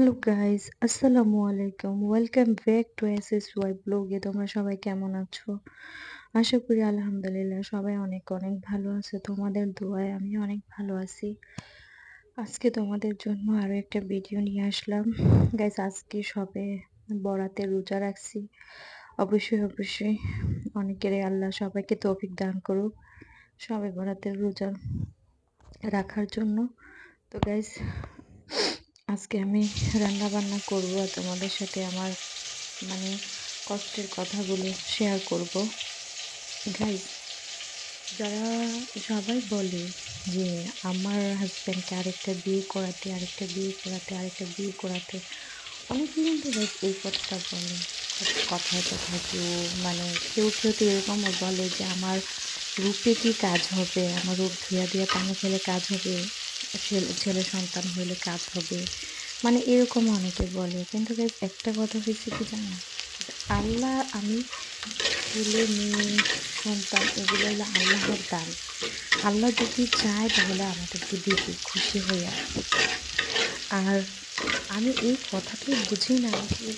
Hello guys আসসালামু আলাইকুম welcome back to S S Y ব্লগে তোমরা সবাই কেমন আছো? আশা করি, আলহামদুলিল্লাহ, সবাই অনেক অনেক ভালো আছে। তোমাদের দোয়ায় আমি অনেক ভালো আছি। আজকে তোমাদের জন্য আরও একটা ভিডিও নিয়ে আসলাম। গাইস আজকে সবে বরাতে রোজা রাখছি। অবশ্যই অবশ্যই অনেকেরই আল্লাহ সবাইকে তৌফিক দান করুক সবে বরাতে রোজা রাখার জন্য। তো গাইস আজকে আমি রান্না বান্না করব আর তোমাদের সাথে আমার মানে কষ্টের কথাগুলো শেয়ার করব। গাইজ যারা সবাই বলে যে আমার হাজব্যান্ডকে আরেকটা বিয়ে করাতে, আরেকটা বিয়ে করাতে, আরেকটা বিয়ে করাতে, অনেকে কিন্তু গাইজ এই কথাটা বলে। কথায় কথা কেউ মানে কেউ কেউ তো এরকমও বলে যে আমার রূপে কি কাজ হবে? আমার রূপ ধুয়া দিয়া পানি খেলে কাজ হবে? ছেলে সন্তান হইলে কাজ হবে। মানে এরকম অনেকে বলে। কিন্তু একটা কথা হয়েছে কি জানো? আল্লাহ, আমি ছেলে, মেয়ে, সন্তান, এগুলো হলো আল্লাহর দান। আল্লাহ যদি চায়, তাহলে আমাদেরকে দিবে, খুশি হয়ে। আর আমি এই কথাটাই বুঝি না যে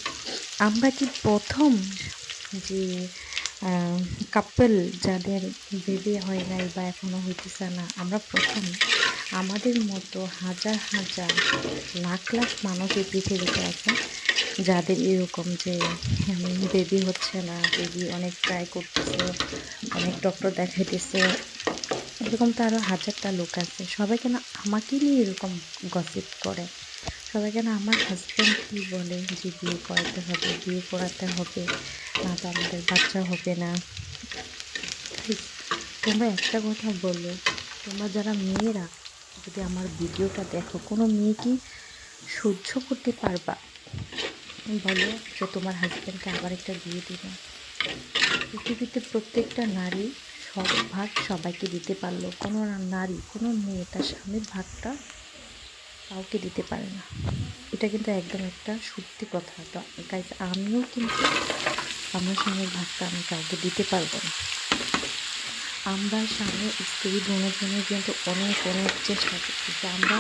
আমরা কি প্রথম যে কাপল যাদের বেবি হয় নাই বা এখনও হইতেছে না, আমরা প্রথম। আমাদের মতো হাজার হাজার লাখ লাখ মানুষ এই পৃথিবীতে আছে যাদের এরকম যে বেবি হচ্ছে না বেবি অনেক ট্রাই করতেছে, অনেক ডক্টর দেখাইতেছে, এরকম তো আরও হাজারটা লোক আছে। সবাই কেন আমাকে নিয়ে এরকম গসিপ করে? সবাই কেন আমার হাজব্যান্ড কী বলে যে বিয়ে করাতে হবে, বিয়ে করাতে হবে, না তো আমাদের বাচ্চা হবে না। তোমরা একটা কথা বলো, তোমরা যারা মেয়েরা, যদি আমার ভিডিওটা দেখো, কোনো মেয়ে কি সহ্য করতে পারবা? বলো যে তোমার হাজব্যান্ডকে আবার একটা বিয়ে দিবে। পৃথিবীতে প্রত্যেকটা নারী সব ভাগ সবাইকে দিতে পারল, কোনো নারী, কোনো মেয়ে তার স্বামীর ভাগটা কাউকে দিতে পারে না। এটা কিন্তু একদম একটা সত্যি কথা। তো গাইজ আমিও কিন্তু আমার স্বামীর ভাগটা আমি কাউকে দিতে পারব না। আমরা স্বামী, স্ত্রী দুজনে কিন্তু অনেক অনেক চেষ্টা করছি। করতেছি আমরা,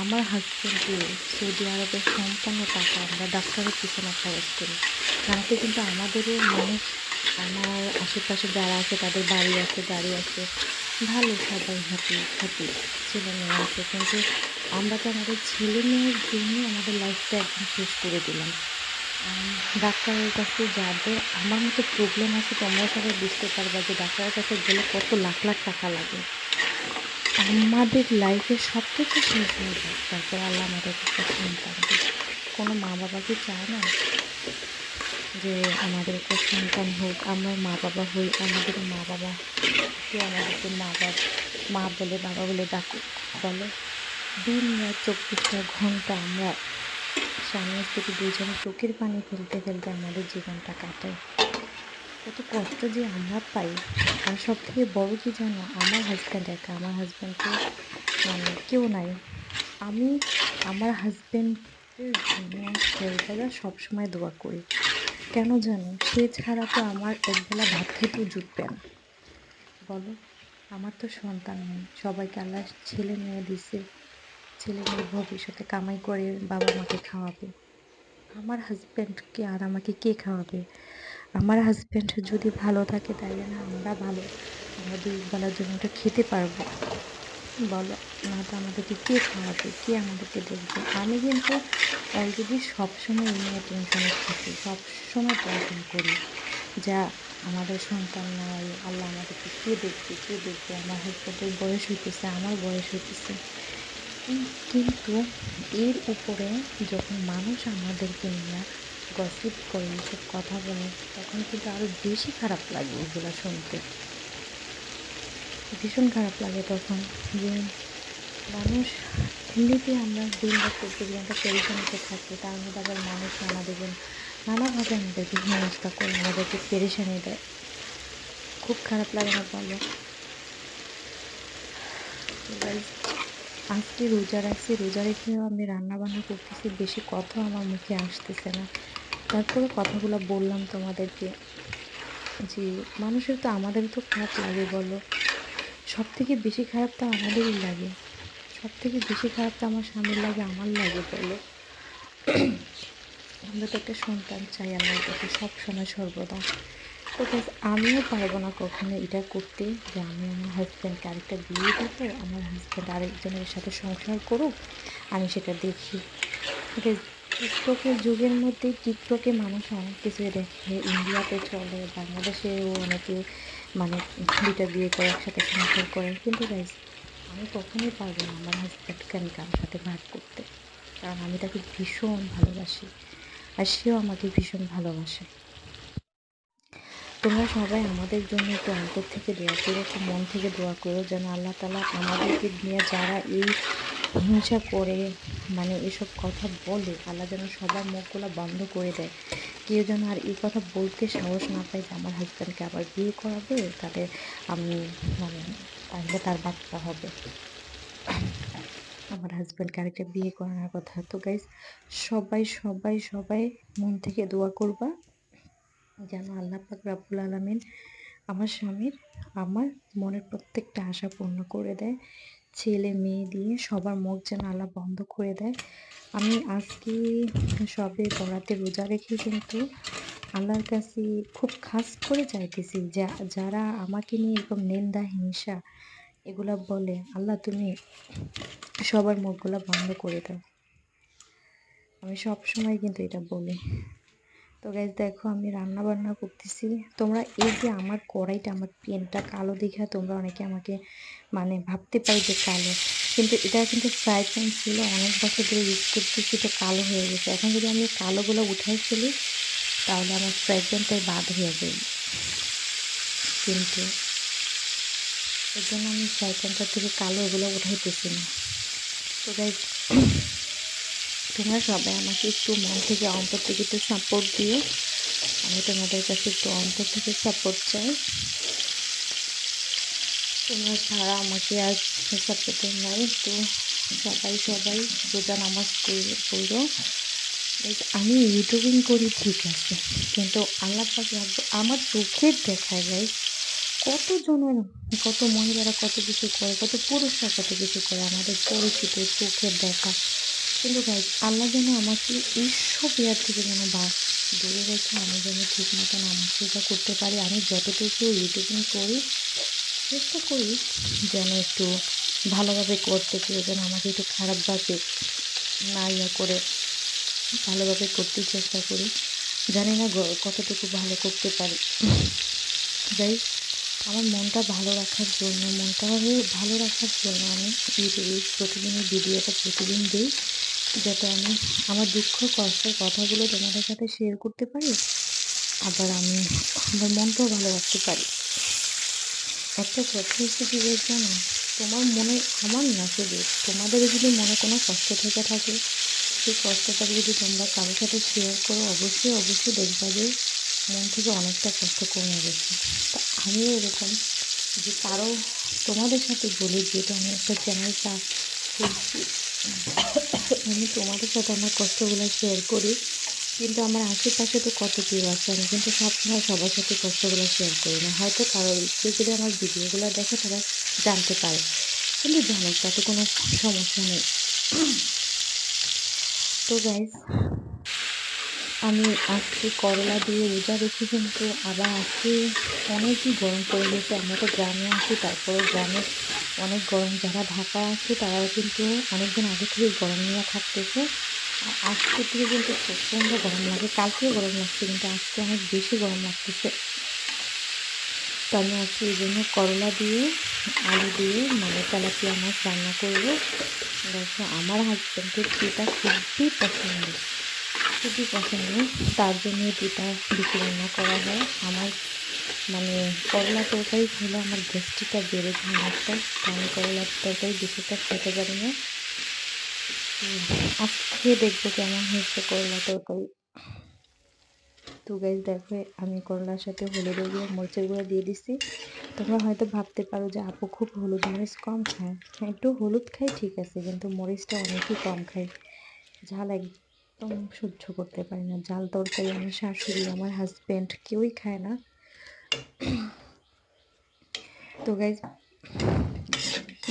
আমার হাজব্যান্ডকে সৌদি আরবের সম্পূর্ণ টাকা আমরা ডাক্তারের পিছনে খরচ করি। তাতে কিন্তু আমাদেরও মানুষ আমার আশেপাশে যারা আছে, তাদের বাড়ি আছে, গাড়ি আছে, ভালো সবাই হ্যাপি হ্যাপি ছেলে মেয়ে আছে, কিন্তু আমরা তো আমাদের ছেলে মেয়ের জন্য আমাদের লাইফটা একদম শেষ করে দিলাম। ডাক্তারের কাছে যাদের আমার মতো প্রবলেম আছে, তোমরা সবাই বুঝতে পারবা যে ডাক্তারের কাছে গেলে কত লাখ লাখ টাকা লাগে। আমাদের লাইফে সব কিছু শেষ হয়ে যায়। তারপর আল্লাহ আমাদের একটা সন্তান কোনো মা বাবাকে চায় না যে আমাদের একটা সন্তান হোক? আমরা মা বাবা হই, আমাদের মা বাবা কে আমাদেরকে মা বাবা মা বলে বাবা বলে ডাকুক? বলে। দিন রাত চব্বিশটা ঘণ্টা আমরা স্বামী স্ত্রী দুজনে চোখের পানি ফেলতে ফেলতে আমাদের জীবনটা কাটাই। কত কষ্ট যে আমরা পাই। আর সব থেকে বড়ো কি জানো আমার হাজব্যান্ড একা, আমার হাজব্যান্ডকে মানে কেউ নাই। আমি আমার হাজব্যান্ডের জন্য ছেলেটারা সবসময় দোয়া করি। কেন জানো? সে ছাড়া তো আমার একবেলা ভাত খেতেও জুটবে না। বলো, আমার তো সন্তান নেই। সবাইকে আল্লাহ ছেলে মেয়ে দিছে। ছেলে মেয়ে ভবিষ্যতে কামাই করে বাবা মাকে খাওয়াবে। আমার হাজব্যান্ডকে আর আমাকে কে খাওয়াবে? আমার হাজব্যান্ড যদি ভালো থাকে তাহলে না আমরা ভালো। আমরা দুই বেলার জন্য ওটা খেতে পারব। বলো না তো আমাদেরকে কে খাওয়াবে? কে আমাদেরকে দেখবে? আমি কিন্তু অলরেডি সবসময় এই নিয়ে টেনশনে থাকি। সবসময় টেনশন করি যা আমাদের সন্তান নাই, আল্লাহ আমাদেরকে কে দেখবে? কে দেখবে? আমার হাজব্যান্ডের বয়স হইতেছে, আমার বয়স হইতেছে। কিন্তু এর উপরে যখন মানুষ আমাদেরকে নিয়ে গসিপ করে, এসব কথা বলে, তখন কিন্তু আরও বেশি খারাপ লাগে এগুলো শুনতে। ভীষণ খারাপ লাগে তখন যে মানুষ এমনিতে আমরা দিন রাত চব্বিশ ঘণ্টা পেরেশানিতে থাকি তার মধ্যে আবার মানুষ আমাদের নানাভাবে আমাদেরকে হেনস্থা করে, আমাদেরকে পেরেশানি দেয়। খুব খারাপ লাগে না বলো? আজকে রোজা রাখছি, রোজা রেখেও আমি রান্না বান্না করতেছি, বেশি কথা আমার মুখে আসতেছে না। তারপরে কথাগুলো বললাম তোমাদেরকে যে, মানুষের তো আমাদের তো খারাপ লাগে বলো। সব থেকে বেশি খারাপ তো আমাদেরই লাগে। সব থেকে বেশি খারাপ তো আমার স্বামীর লাগে, আমার লাগে বলো। আমরা তো একটা সন্তান চাই, আমার কাছে সবসময় সর্বদা। তো আমিও পারব না কখনো এটা করতে যে আমি আমার হাজব্যান্ডকে আরেকটা বিয়ে দেবো আমার হাজব্যান্ড আরেকজনের সাথে সংসার করুক, আমি সেটা দেখি। টিকটকের যুগের মধ্যে টিকটকে মানুষ অনেক কিছু দেখে। ইন্ডিয়াতে চলে, বাংলাদেশেও অনেকে মানে দুইটা বিয়ে করে, একসাথে সংসার করে। কিন্তু গাইজ আমি কখনোই পারব না আমার হাজব্যান্ডকে আমি কারোর সাথে ভাগ করতে। কারণ আমি তাকে ভীষণ ভালোবাসি। আর সেও আমাকে ভীষণ ভালোবাসে। তোমরা সবাই আমাদের জন্য একটু অন্তর থেকে দোয়া করো, একটু মন থেকে দোয়া করো যেন আল্লাহ তালা আমাদেরকে নিয়ে যারা এই হিংসা করে মানে এসব কথা বলে, আল্লাহ যেন সবার মুখগুলো বন্ধ করে দেয়। কেউ যেন আর এই কথা বলতে সাহস না পায় যে আমার হাজব্যান্ডকে আবার বিয়ে করাবে তাদের আমি মানে তাহলে তার বাচ্চা হবে। আমার হাজব্যান্ডকে আরেকটা বিয়ে করানোর কথা। তো গাইজ সবাই সবাই সবাই মন থেকে দোয়া করবা। যেন আল্লাহ পাক রাব্বুল আলমিন আমার স্বামীর, আমার মনের প্রত্যেকটা আশা পূর্ণ করে দেয়। ছেলে, মেয়ে দিয়ে সবার মুখ যেন আল্লাহ বন্ধ করে দেয়। আমি আজকে সবে বরাতে রোজা রেখে কিন্তু আল্লাহর কাছে খুব খাস করে চাইতেছি যা যারা আমাকে নিয়ে এরকম নিন্দা, হিংসা এগুলা বলে, আল্লাহ তুমি সবার মুখগুলো বন্ধ করে দাও। আমি সব সময় কিন্তু এটা বলি। তো গাইজ দেখো আমি রান্না বান্না করতেছি। তোমরা এই যে আমার কড়াইটা, আমার পেনটা কালো দেখে তোমরা অনেকে আমাকে মানে ভাবতে পারি যে কালো। কিন্তু এটা কিন্তু ফ্রাই প্যান ছিল, অনেক বছর ধরে ইউজ করতেছি তো কালো হয়ে গেছে। এখন যদি আমি কালোগুলো উঠাই ফেলি, তাহলে আমার ফ্রাই প্যানটাই বাদ হয়ে যাবে কিন্তু এর জন্য আমি ফ্রাই প্যানটার থেকে কালো এগুলো উঠাইতেছি না। তো গাইজ তোমরা সবাই আমাকে একটু মন থেকে অন্তর থেকে একটু সাপোর্ট দিও। আমি তোমাদের কাছে একটু অন্তর থেকে সাপোর্ট চাই। তোমরা ছাড়া আমাকে আর সাপোর্ট নাই। তো সবাই সবাই রোজা নামাজ করো আমি ইউটিউবিং করি, ঠিক আছে। কিন্তু আল্লাহ আমার চোখের দেখায় গাই কত জনের, কত মহিলারা কত কিছু করে, কত পুরুষরা কত কিছু করে আমাদের পরিচিত চোখের দেখা। কিন্তু গাইজ আল্লাহ যেন আমাকে এইসব ইয়ার থেকে যেন বা, দূরে রেখে আমি যেন ঠিক মতন আমার সেটা করতে পারি, আমি যতটুকু ইউটিউবিং করি, চেষ্টা করি যেন একটু ভালোভাবে করতে কেউ যেন আমাকে একটু খারাপ খারাপভাবে না ইয়ে করে ভালোভাবে করতে চেষ্টা করি। জানি না কতটুকু ভালো করতে পারি। যাই আমার মনটা ভালো রাখার জন্য, মনটা ভালো রাখার জন্য আমি ইউটিউবে প্রতিদিনের ভিডিওটা প্রতিদিন দিই। যাতে আমি আমার দুঃখ, কষ্টের কথাগুলো তোমাদের সাথে শেয়ার করতে পারি, আবার আমি আমার মনটাও ভালো রাখতে পারি। একটা কথা হচ্ছে কি জানো তোমার মনে, আমার না শুধু তোমাদের যদি মনে কোনো কষ্ট থেকে থাকে, সেই কষ্টটা যদি তোমরা কারোর সাথে শেয়ার করো, অবশ্যই অবশ্যই দেখবা যে মন থেকে অনেকটা কষ্ট কমে গেছে। তা আমিও এরকম যে কারও তোমাদের সাথে বলি যেহেতু আমি একটা চ্যানেল খুলছি আমি তোমাদের সাথে আমার কষ্টগুলো শেয়ার করি, কিন্তু আমার আশেপাশে তো কত কেউ আছে, আমি কিন্তু সবসময় সবার সাথে কষ্টগুলো শেয়ার করি না। হয়তো কারও ইচ্ছে যদি আমার ভিডিওগুলো দেখে তারা জানতে পারে, কিন্তু জানো, তাতে কোনো সমস্যা নেই। তো গাইজ আমি আজকে করলা দিয়ে রোজা রেখে কিন্তু আবার আজকে অনেকই গরম পড়ে গেছে, আমরা তো গ্রামে আছি তারপরে গ্রামে অনেক গরম যারা ঢাকায় আছে, তারাও কিন্তু অনেকদিন আগে থেকে গরম নিয়ে থাকতেছে। আর আজকে থেকে কিন্তু প্রচণ্ড গরম লাগে। কালকেও গরম লাগছে, কিন্তু আজকে অনেক বেশি গরম লাগতেছে। তো আমি আজকে এই জন্য করলা দিয়ে, আলু দিয়ে মানে তেলাপিয়া মাছ রান্না করব। আমার হাজব্যান্ডের পিঠা খুবই পছন্দ। খুবই পছন্দ। তার জন্য পিঠা বেশি রান্না করা হয়। আমার মানে করলা তরকারি খেলে আমার গ্যাস্ট্রিকটা বেড়ে যায় অনেকটা। তো আমি করলার তরকারি বেশিটা খেতে পারি না। তো আজকে খেয়ে দেখব কেমন হয়েছে করলা তরকারি। তো গাইজ দেখো আমি করলার সাথে হলুদের গুঁড়ো মরিচের গুঁড়ো দিয়ে দিচ্ছি তোমরা হয়তো ভাবতে পারো যে আপু খুব হলুদ মরিচ কম খায়। হ্যাঁ, একটু হলুদ খাই ঠিক আছে কিন্তু মরিচটা অনেকই কম খাই ঝাল একদম সহ্য করতে পারি না। ঝাল তরকারি আমার শাশুড়ি আমার হাজব্যান্ড কেউই খায় না। তো গাইজ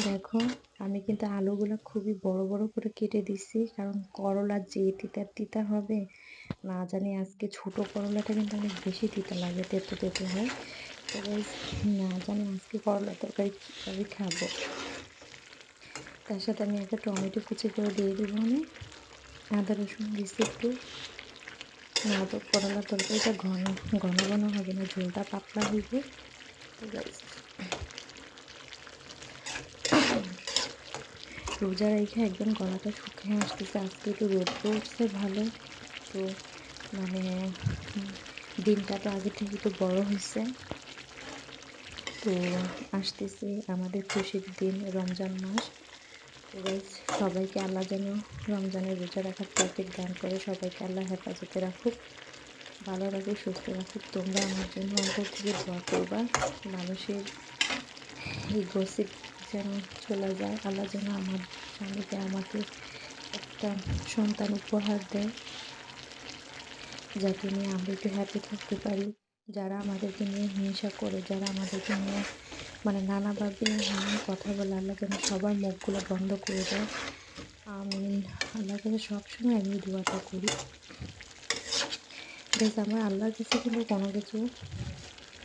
দেখো, আমি কিন্তু আলুগুলো খুবই বড় বড় করে কেটে দিছি, কারণ করলা যে তিতার তিতা হবে, না জানি আজকে ছোট করলাটা কিন্তু অনেক বেশি তিতা লাগে, তেতো তেতো হয়। তো না জানি আজকে করলা তরকারি কীভাবে খাব। তার সাথে আমি একটা টমেটো কুচি করে দিয়ে দেবো আমি। আদা রসুন দিচ্ছি একটু। না, তো করলা তরকারিটা ঘন ঘন ঘন হবে না, ঝোলটা পাতলা হইবে তো রোজা রেখে একদম গলাটা শুকিয়ে আসতেছে, আজকে একটু রোদ উঠছে ভালো, তো মানে দিনটা তো আগে থেকে একটু বড় হয়েছে। তো আসতেছে আমাদের খুশির দিন, রমজান মাস। তো সবাইকে আল্লাহ যেন রমজানের রোজা রাখার তৌফিক দান করে, সবাইকে আল্লাহ হেফাজতে রাখুক, ভালো রাখুক, সুস্থ রাখুক। তোমরা আমার জন্য অন্তর থেকে দোয়া করবা, মানুষের এই গসিপ যেন চলে যায়। আল্লাহ যেন আমার স্বামীকে, আমাকে একটা সন্তান উপহার দেয় যাকে নিয়ে আমরা একটু হ্যাপি থাকতে পারি। যারা আমাদেরকে নিয়ে হিংসা করে, যারা আমাদেরকে নিয়ে মানে নানাভাবে কথা বলে আল্লাহ যেন সবার মুখগুলো বন্ধ করে দেয়। আমি আল্লাহর কাছে সবসময় আমি দোয়াটা করি। বেশ, আমার আল্লাহর কাছে কিন্তু কোনো কিছু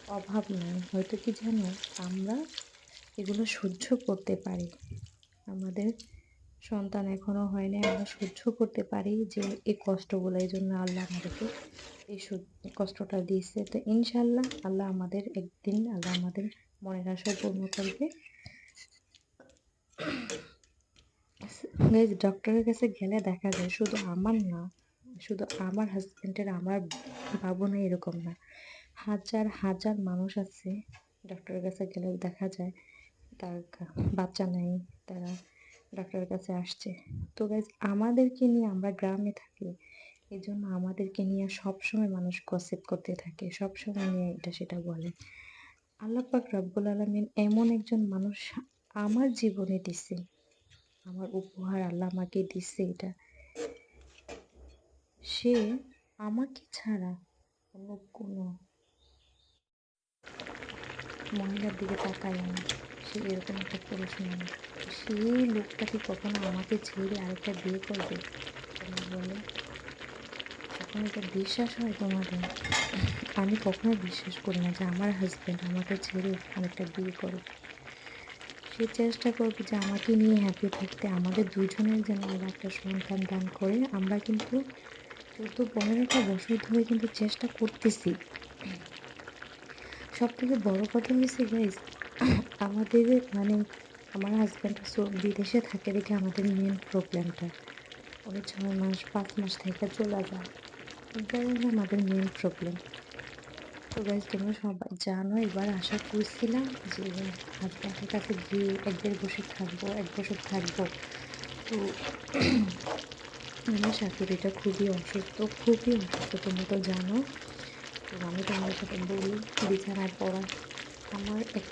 অভাব নাই। হয়তো কি জানো, আমরা এগুলো সহ্য করতে পারি। আমাদের সন্তান এখনও হয়নি আমরা সহ্য করতে পারি যে এই কষ্টগুলো, এই জন্য আল্লাহ আমাদেরকে এই কষ্টটা দিয়েছে। তো ইনশাল্লাহ আল্লাহ আমাদের একদিন, আল্লাহ আমাদের মনের আশা পূর্ণ করবে। ডক্টরের কাছে গেলে দেখা যায় শুধু আমার না, শুধু আমার হাজব্যান্ডের আমার বাবু না এরকম না। হাজার হাজার মানুষ আছে ডক্টরের কাছে গেলে দেখা যায় তার বাচ্চা নেই, তারা ডক্টরের কাছে আসছে। তো গাইজ আমাদেরকে নিয়ে আমরা গ্রামে থাকি এই জন্য আমাদেরকে নিয়ে সবসময় মানুষ গসিপ করতে থাকে, সবসময় নিয়ে এটা সেটা বলে। আল্লাহ পাক রব্বুল আলমিন এমন একজন মানুষ আমার জীবনে দিছে। আমার উপহার আল্লাহ আমাকে দিছে এটা। সে আমাকে ছাড়া অন্য কোনো মহিলার দিকে তাকায় না। সে এরকম একটা পুরুষ মানুষ সেই লোকটাকে কখনো আমাকে ছেড়ে আরেকটা বিয়ে করবে? বলো কখনো এটা বিশ্বাস হয় তোমাদের। আমি কখনো বিশ্বাস করি না যে আমার হাজব্যান্ড আমাকে ছেড়ে আরেকটা বিয়ে করবে সে চেষ্টা করবে যে আমাকে নিয়ে হ্যাপি থাকতে। আমাদের দুজনের যেন আল্লাহ একটা সন্তান দান করে। আমরা কিন্তু চোদ্দ পনেরোটা বছর ধরে কিন্তু চেষ্টা করতেছি। সব থেকে বড় কথা হয়েছে গাইজ আমাদের মানে আমার হাজব্যান্ড বিদেশে থাকে দেখে আমাদের মেন প্রবলেমটা ওই ছয় মাস, পাঁচ মাস থেকে চলে যায়। এটাই হলো আমাদের মেন প্রবলেম তো গাইজ তোমরা সবাই জানো, এবার আশা করছিলাম যে হাজব্যান্ডের কাছে গিয়ে এক দেড় বছর থাকব, এক বছর থাকব। তো আমার শাশুড়িটা খুবই অসুস্থ খুবই অসুস্থ, তোমরা তো জানো। তো আমি তোমাদের সাথে বলি, বিছানায় পড়া। আমার এক,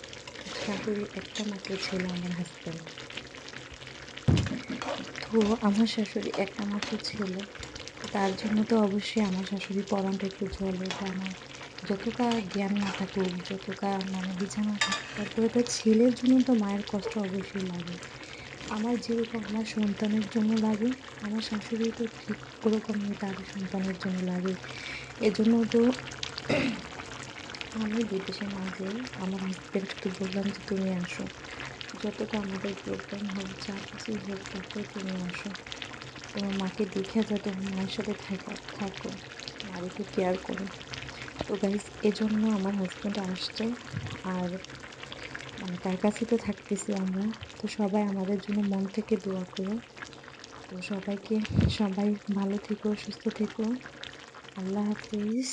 শাশুড়ি একটা মাত্র ছিল আমার হাজব্যান্ড তো আমার শাশুড়ি একটা মাত্র ছিল। তার জন্য তো অবশ্যই আমার শাশুড়ি পড়ানটা একটু যে আমার যতটা জ্ঞান না থাকুক, যতটা মানে বিছানা থাকুক, তারপরে তো ছেলের জন্য তো মায়ের কষ্ট অবশ্যই লাগে। আমার যেরকম আমার সন্তানের জন্য লাগে, আমার শাশুড়ি তো ঠিক ওরকমই তার সন্তানের জন্য লাগে। এজন্য তো আমি বিদেশে না যেয়ে আমার হাজব্যান্ডকে বললাম যে তুমি আসো। যতটা আমাদের প্রোগ্রাম হোক, যা কিছুই হোক, তারপরে তুমি আসো। তোমার মাকে দেখে যা তোমার মায়ের সাথে থাকা, থাকো। আর একটু কেয়ার করো। তো গাইজ এজন্য আমার হাজব্যান্ড আসছে আর মানে তার কাছে তো থাকতেছি আমরা। তো সবাই আমাদের জন্য মন থেকে দোয়া করো। তো সবাইকে সবাই ভালো থেকো, সুস্থ থেকো। আল্লাহ হাফিজ।